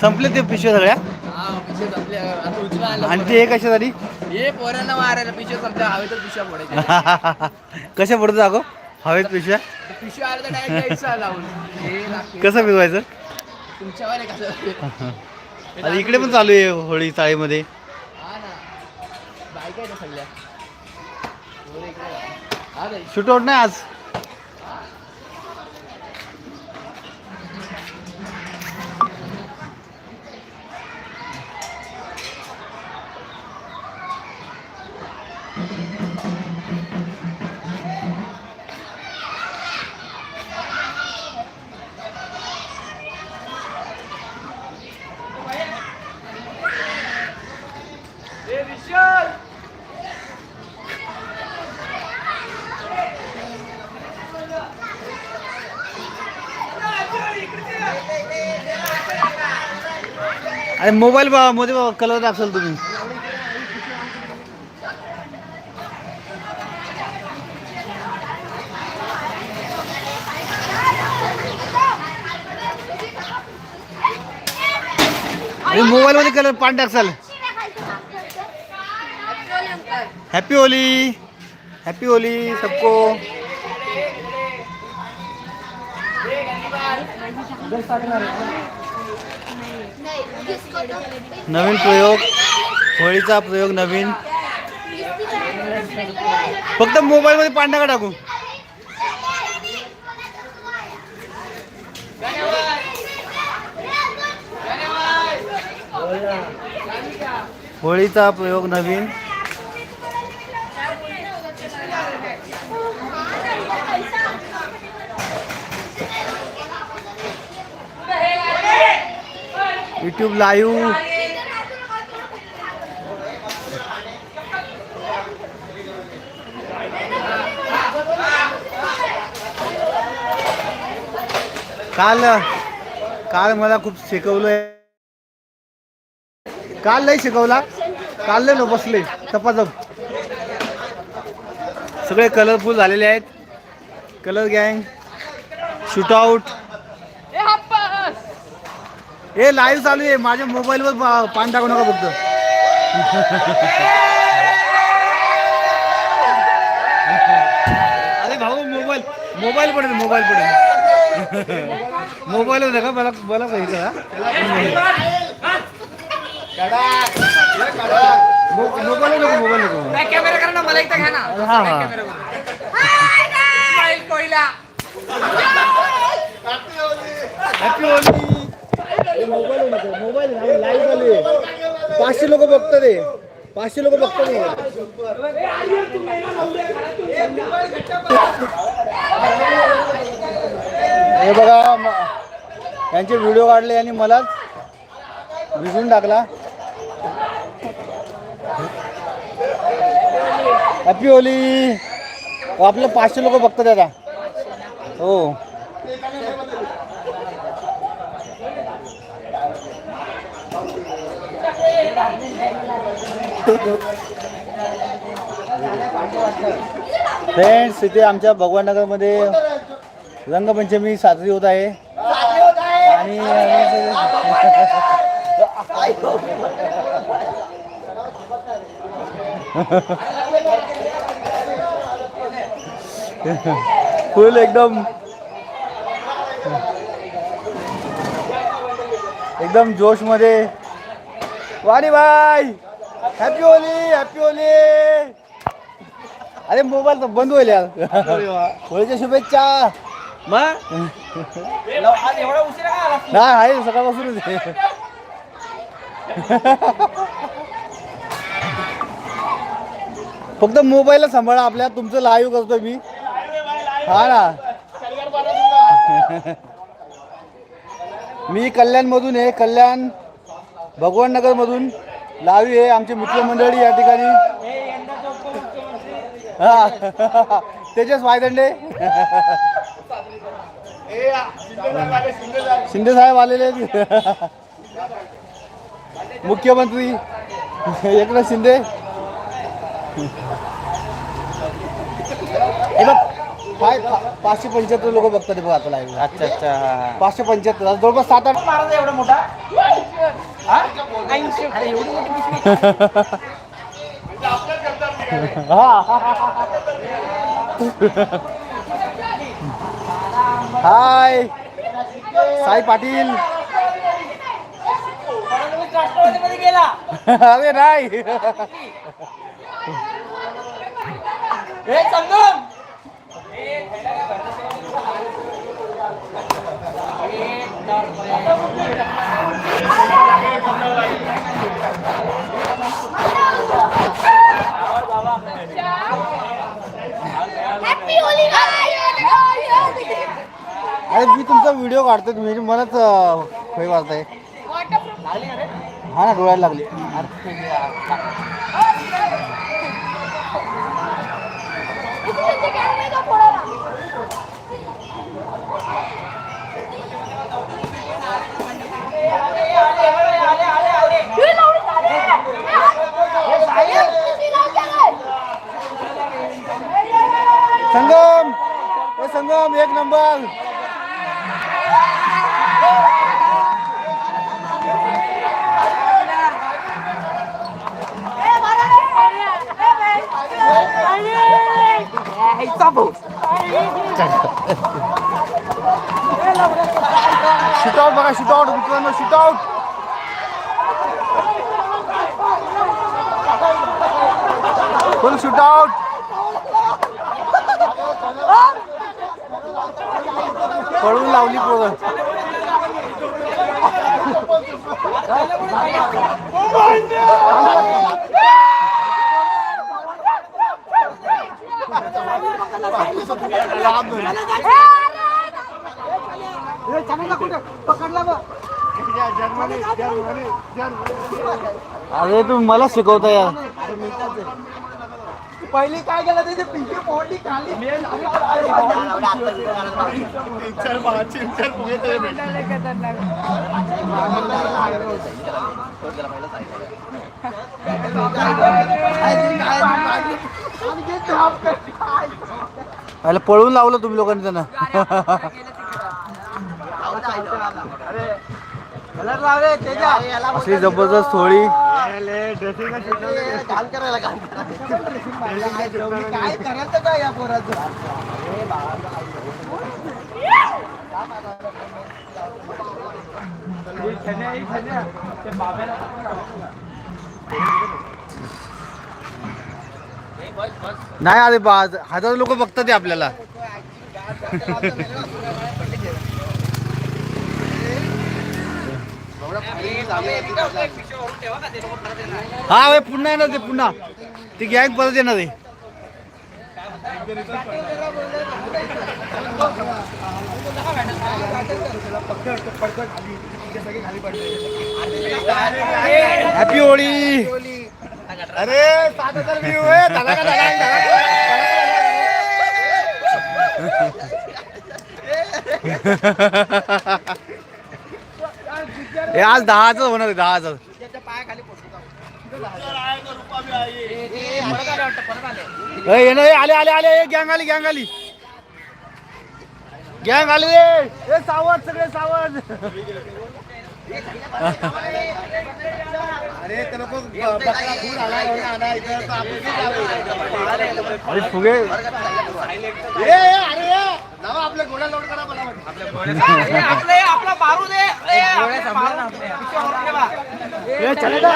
संपले ते पिशव्या सगळ्या? आणि. ते हे कशासाठी? हे पोरांना मारायला पिशे संपल्या. हवेतच पिशव्या फोडायच्या. कशा पडतो जागो हवेत पिशव्या? पिशव्या तर लावून. हे लागते. कसं पिकवायचं तुमच्यावर आहे कसं आता इकडे पण चालू आहे होळी चाळीमध्ये. हा ना. बायका आहेत ना सगळ्या. पोरं इकडे. आहे. हा ताई. शूट आउट नाही आज? अरे मोबाईल मध्ये कलर असेल तुम्ही अरे मोबाईल मध्ये कलर पाणी टाकसाल हॅपी होली। हॅपी होली सबको। नवीन प्रयोग होळीचा प्रयोग नवीन. फक्त मोबाईलमध्ये पांढरा नका टाकू? होळीचा प्रयोग नवीन. यूट्यूब लाईव्ह काल काल मला खूप शिकवलंय. काल नाही शिकवला. काल नाही बसले. तपासप सगळे कलरफुल झालेले आहेत. कलर गँग शूटआउट हे लाईव्ह चालू आहे. माझ्या मोबाईलवर पान टाकू नका फक्त. अरे भाऊ मोबाईल मोबाईल पडेल मोबाईल पडेल मोबाईल होता का? मला मला मो- मोबाईल नको मोबाईल नको कॅमेरा करा ना मला एकदा घ्या ना. हा हा. कोयला. Happy Holi mobile mobile live चालू आहे पाचशे लोक बघतात ते पाचशे लोक बघतात हे. बघा यांचे व्हिडिओ काढले आणि मलाच विसरून टाकला. हॅपी होली आपलं पाचशे लोक बघतात आता. हो. फ्रेंड्स इथे आमच्या भगवाननगरमध्ये रंगपंचमी साजरी होत आहे. आणि फुल एकदम एकदम जोशमध्ये वाणी भाई हॅपी होली हॅपी होली. अरे मोबाईल तर बंद होईल यार. होळीच्या शुभेच्छा. नाही आहे सकाळपासूनच. फक्त मोबाईलला सांभाळा आपल्या तुमचं लाईव्ह करतोय मी. हा ना. मी कल्याणमधून आहे कल्याण भगवान नगरमधून लावी आहे आमची मित्रमंडळी या ठिकाणी. हा. तेजस वायदंडे. शिंदे साहेब आलेले आहेत. मुख्यमंत्री. एकनाथ शिंदे. पाचशे पंच्याहत्तर लोक बघतात बघ आता लाईव्ह अच्छा अच्छा पाचशे पंच्याहत्तर जवळपास सात आठ महाराज एवढा मोठा हाय. साई पाटील. अरे नाही हे संगम हॅपी होली अरे मी तुमचा व्हिडिओ काढतो तुम्ही मलाच खोय वाजताय हा ना डोळ्याला लागली संगम ए संगम एक नंबर शूटआउट बघा शूटआउट मित्रांनो शूटआउट फुल शूटआउट पळून लावली पोरं. अरे तुम्ही मला शिकवता यार. पहिली काय केलं त्याची पिंकी पोहली खाली अरे पळून लावलं तुम्ही लोकांनी त्यांना अशी जबरदस्त होळी काय करायचं काय या पोराचं? नाही अरे बा हजार लोक बघतात ते आपल्याला. हा वे पुन्हा येणार ते पुन्हा. ती गॅग परत येणार ते हॅपी होळी अरे सात हजार व्ह्यू आहे धडाका, धडाका. हे आज दहा हजार होणार आहे दहा हजार ए, येणं, ए, आले आले आले गँग आली गँग आली. गँग आली रे ए सावध सगळे सावध. अरे फुगे. आपलं आपला बारू दे. ए, चले ना.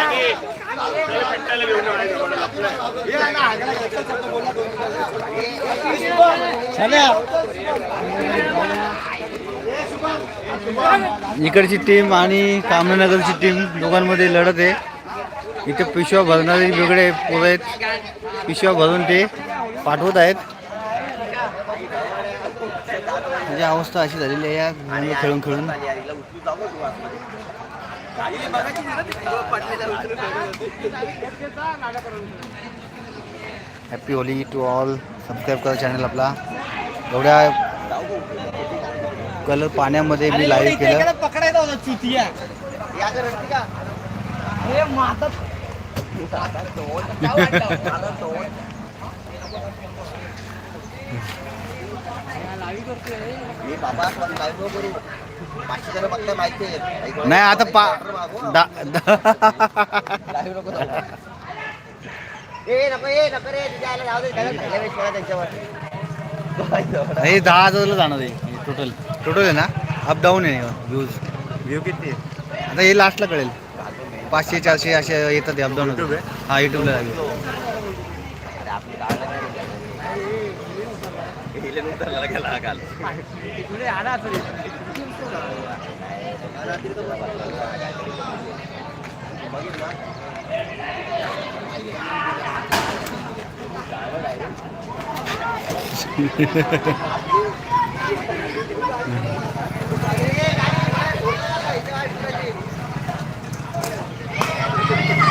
इकडची टीम आणि कामनगरची टीम दोघांमध्ये लढत आहे. इथे पिशव्या भरणारे वेगळे पोरं आहेत. पिशव्या भरून ते पाठवत आहेत. म्हणजे अवस्था अशी झालेली आहे या मुलं खेळून खेळून. Happy Holi to all subscribe करा चॅनल आपला. एवढ्या कलर पाण्यामध्ये मी लाईव्ह केलं. पकडायचा होता चुतिया. हे माझा पाचशे फक्त माहिती आहे. नाही आता पा दा दा- लाईव्ह नको जाऊ. ए नको ए नको रे तुझ्या आईला जाऊ दे त्याला चांगल्या वेळेस करा त्यांच्यावर. हे दहा हजारला जाणार आहे. टोटल टोटल आहे ना? अप डाऊन आहे व्ह्यूज व्ह्यू किती आता हे लास्टला कळेल. पाचशे चारशे असे येतात अप डाऊन हा युट्यूबला लागेल अरे आपली गावाला काय हिले उतरला गेला काल मला खायला दे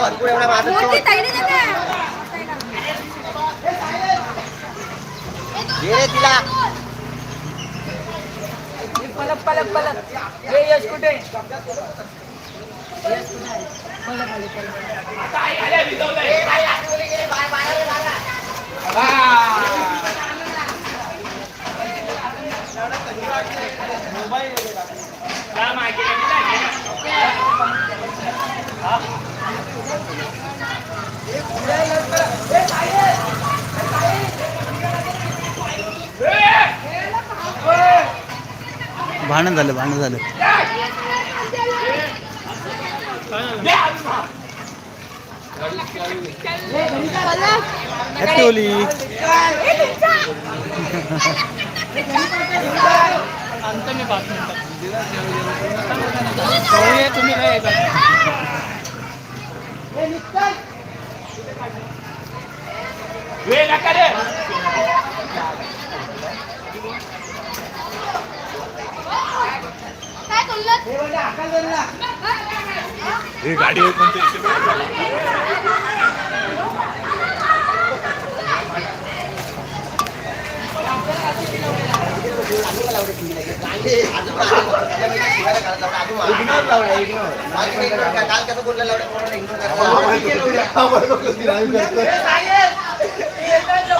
भरपूर एवढा तिला पलक पलक पलक हे यश कुठे भांडण झालं भांडण झालं. हॅपी होली तुम्ही काय येतात वेळ नका रे काय इग्नोर गाडी काल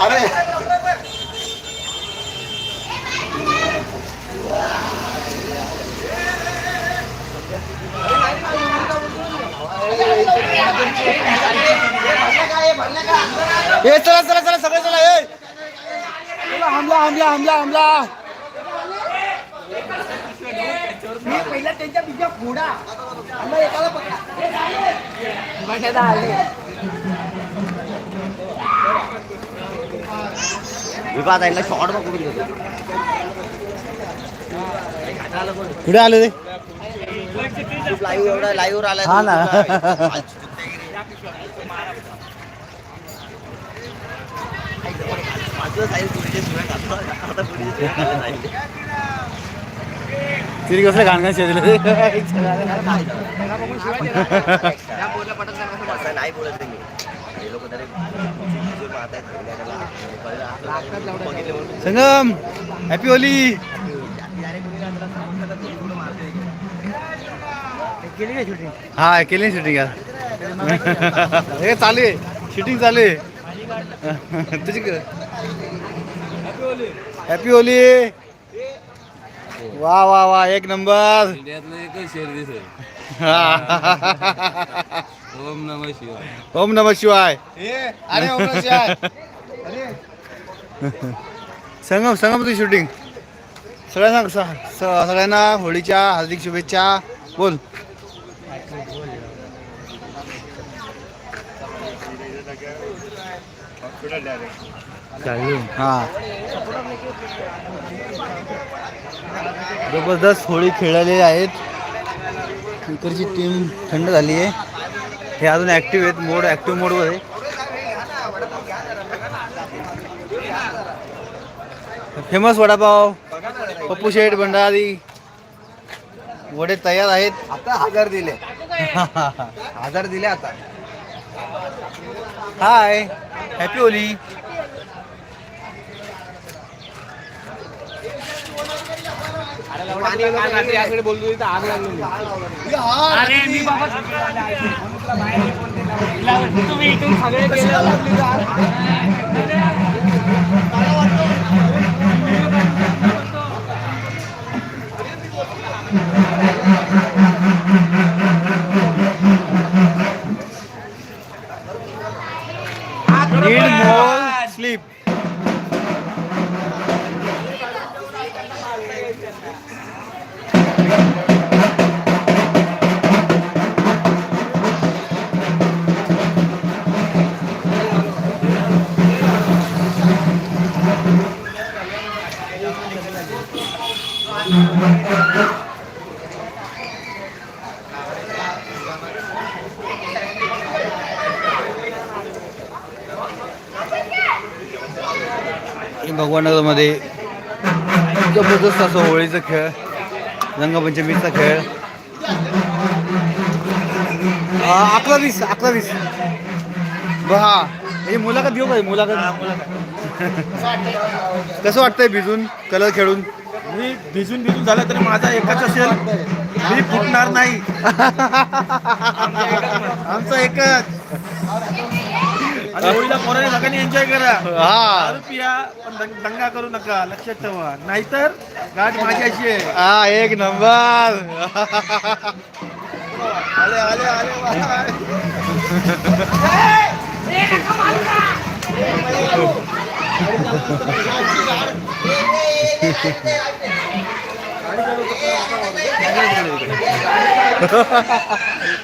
अरे ए चला चला चला सगळं चला ए. हमला हमला हमला हमला. पहिला त्यांच्या बिजा फोडा. आम्हाला एकाला पकडा. आली विवाद आहे शॉर्ट बघू कुठे आले ते लाईव्ह एवढा लाईव्ह आलाय हा ना. तिने कसं घाणघाण शेजलं असं नाही बोलत रे मी हे लोक तरी जे मारतायत त्याला बघितले म्हणून संगम हॅपी होली. हा केली शूटिंग हे चालू आहे. शूटिंग चालू आहे. तुझी हॅपी होली वा वा वा एक नंबर इंडियातलं एकच शेर दिसेल. ओम नम शिवाय. ओम नम शिवाय. अरे ओम नमः शिवाय. संगम संगम तुझी शूटिंग सगळ्यांना सगळ्यांना होळीच्या हार्दिक शुभेच्छा. बोल. हा. जबरदस्त होळी खेळालेली आहेत. इकडची टीम थंड झाली आहे. हे अजून ॲक्टिव्ह आहेत. मोड ॲक्टिव्ह मोडमध्ये फेमस वडापाव पप्पू शेठ भंडारी वडे तयार आहेत. आता हजार दिले. हजार दिले आता. हाय हॅपी लागली अरे मी बाबा तुम्ही इथून सगळे खेळ रंगपंचमीचा खेळ. अकरा वीस अकरा वीस हा. हे मुलाखत घेऊ का मुलाखत. कसं वाटतंय भिजून कलर खेळून? मी भिजून भिजून झालं तरी माझा एकच असेल. मी फुटणार नाही. आमचा एकच. आणि होळीला पोराने सगळ्यांनी एन्जॉय करा हा दारू पिया पण दंग- दंगा करू नका लक्षात ठेवा नाहीतर गाठ माझ्याशी आहे हा एक नंबर आले आले आले वा.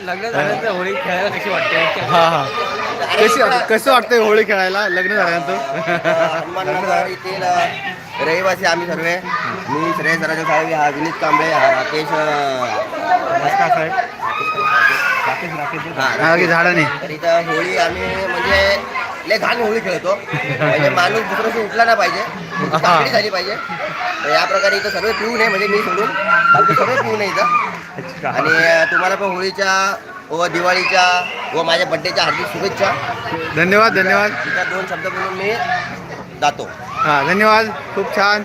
लग्न झाल्यानंतर होळी खेळायला कशी वाटते? हा हा. कशी कसं वाटतंय होळी खेळायला? लग्न झाल्यानंतर? येथील रहिवासी आम्ही सर्व मी श्रेयस राजा साहेब हा विनीत कांबळे हा राकेश अ, हा, हा की झाडाने. तर इथं होळी आम्ही म्हणजे लय घाण होळी खेळतो. म्हणजे माणूस दिवशी उठला नाही पाहिजे. झाली पाहिजे. तर या प्रकारे इथं सगळे पिऊ नये म्हणजे मी सोडून बाकी सगळे पिऊ नये इथं. आणि तुम्हाला पण होळीच्या व दिवाळीच्या व माझ्या बड्डेच्या हार्दिक शुभेच्छा. धन्यवाद धन्यवाद. इथं दोन शब्द बोलून मी जातो. हा धन्यवाद. खूप छान.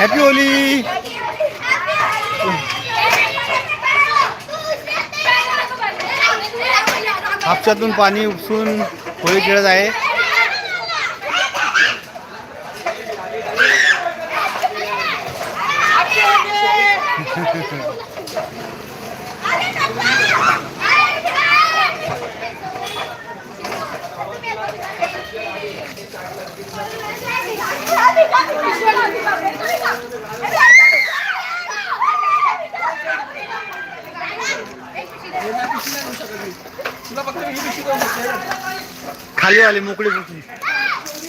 हॅपी होली हापशातून पाणी उपसून होळी खेळत आहे. खाली आली मोकळी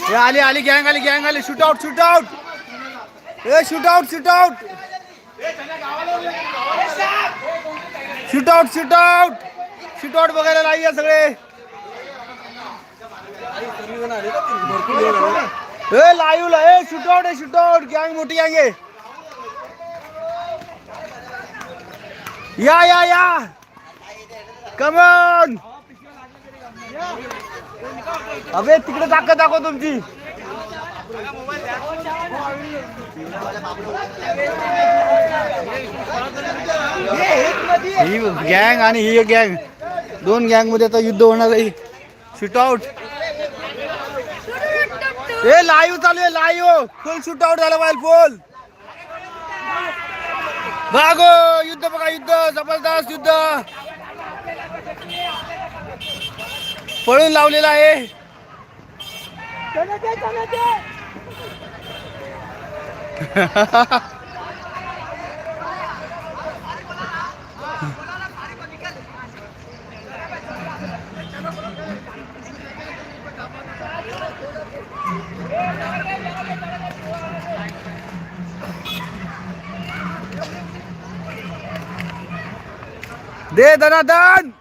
हे आली आली गँग आली गँग आली. शूट आउट शूट आउट ए shoot out shoot out shoot out shoot out shoot out बघायला नाही आहे सगळे. ए लाईव्ह ए शूट आउट आहे शूट आउट गँग मोठी गँग आहे. या या या. कमॉन अबे तिकडे ताकद दाखव तुमची. ही गँग आणि ही गँग दोन गँगमध्ये आता युद्ध होणार आहे. शूट आउट ए लाईव्ह चालू आहे लाईव्ह फुल शूट आउट झाला पाहिजे फुल भागो युद्ध बघा युद्ध. जबरदस्त युद्ध. पळून लावलेला आहे. दे दनादन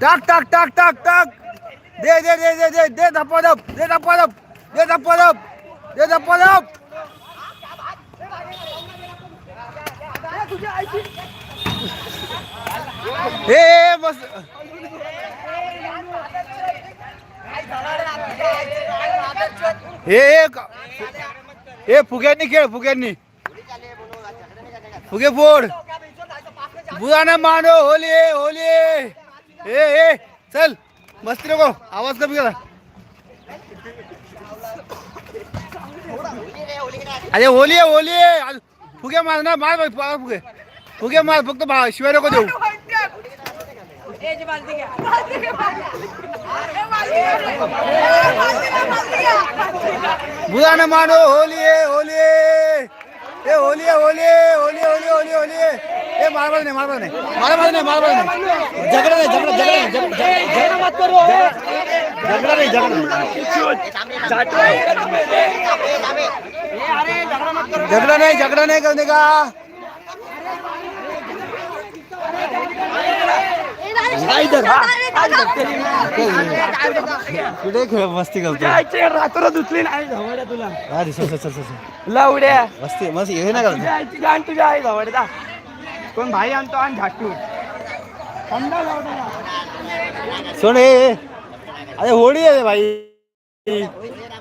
टाक टाक टाक टाक टाक. दे दे दे दे दे दे धपाधप दे धपाधप दे धपाधप दे धपाधप ए बस. ए हे फुग्यांनी खेळ फुग्यांनी. फुगे फोड. बुधाने मानो होली होली. ए ए, चल, मस्ती नको, आवाज़ कमी करा. अरे, होली आहे, होली आज फुगे मार ना मार फुगे. फुगे मार, फक्त शिवाय नको देऊ. बुधाने मानो होली आहे, होली होली आहे होली आहे, होली होली होली होली आहे. ए मारबाज नाही मारबाज नाही. मारबाज नाही नाही. झगडा नाही झगडा झगडा नाही झग- झग- झग- झगडा. नाही झगडा नाही. झगडा नाही झगडा नाही करणे का कुठे खेळ मस्ती करतो रात्र दुसली नाही झवड्या तुला. अरे चल चल चल चल. लावड्या. मस्ती मस्त हे ना गाण तुझ्या आई झवड्या कोण भाई आणतो आणि झाटू सोड अरे होळी आहे रे भाई.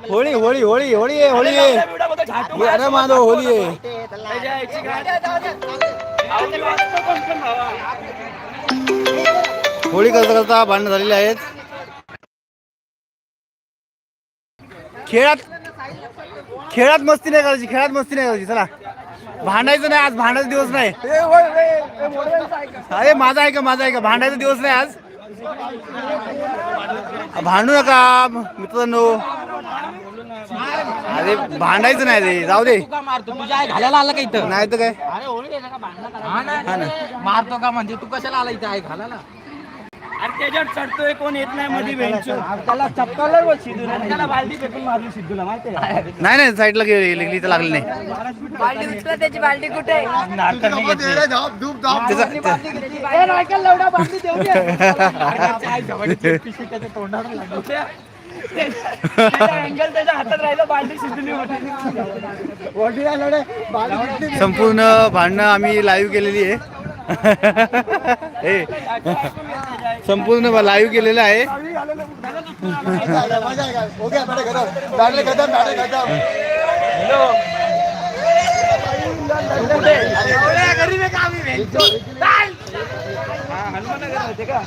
होळी होळी होळी होळी आहे होळी आहे. अरे माधव होळी आहे. होळी करता करता भांडण झालेले आहेत. खेळात खेळात मस्ती नाही करायची खेळात मस्ती नाही करायची चला. भांडायचं नाही आज भांडायचा दिवस नाही. अरे माझा आहे का माझा आहे का? भांडायचा दिवस नाही आज. भांडू नका मित्रांनो. अरे भांडायचं नाही रे जाऊ दे. मारतो तुझ्या आई घालायला आला का इथं? नाही तर काय? अरे ओळख का भांडणं हा ना मारतो का म्हणजे? तू कशाला आला इथं आई घालायला? अरे त्याच्यावर चढतोय कोण येत नाही मध्ये बेंचवर त्याला चपकाला बघ सिद्धूला त्याला बालदी फेकून मारली सिद्धूला माहिती आहे नाही नाही साईडला गेली तर लागली नाही. बाल्टी उचला त्याची बाल्टी कुठे? अँगल त्याच्या हातात राहिलं बालदी सिद्धूने होती संपूर्ण भांडणं आम्ही लाईव्ह केलेली आहे. संपूर्ण लाईव्ह केलेलं आहे. का?